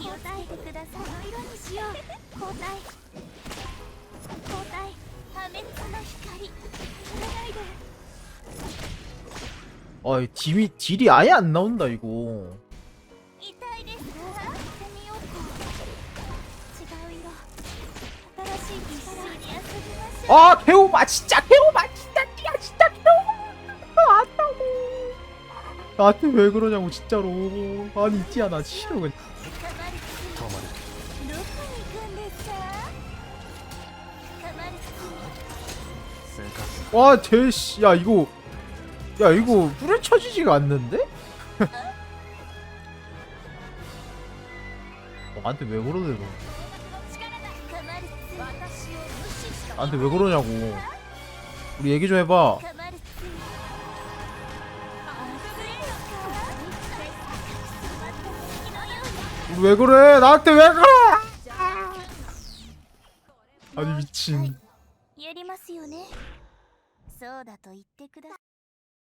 気をつけてくださいこの色にしよう交代交代破滅の光触れないで 아 딜이 딜이 아예 안 나온다 이거 痛いですかやってみようか違う色新しい気一緒に遊びましょう 아 개오마 진짜 개오마 나한테 왜 그러냐고 진짜로. 아니 있지야 나 싫어 그냥. 와 제시 야 이거. 야 이거 불에 쳐지지가 않는데? 어, 나한테 왜 그러네 너 나한테 왜 그러냐고. 우리 얘기 좀 해봐. 왜 그래 나한테 왜 그래 아니 미친 やりますよねそうだと言ってください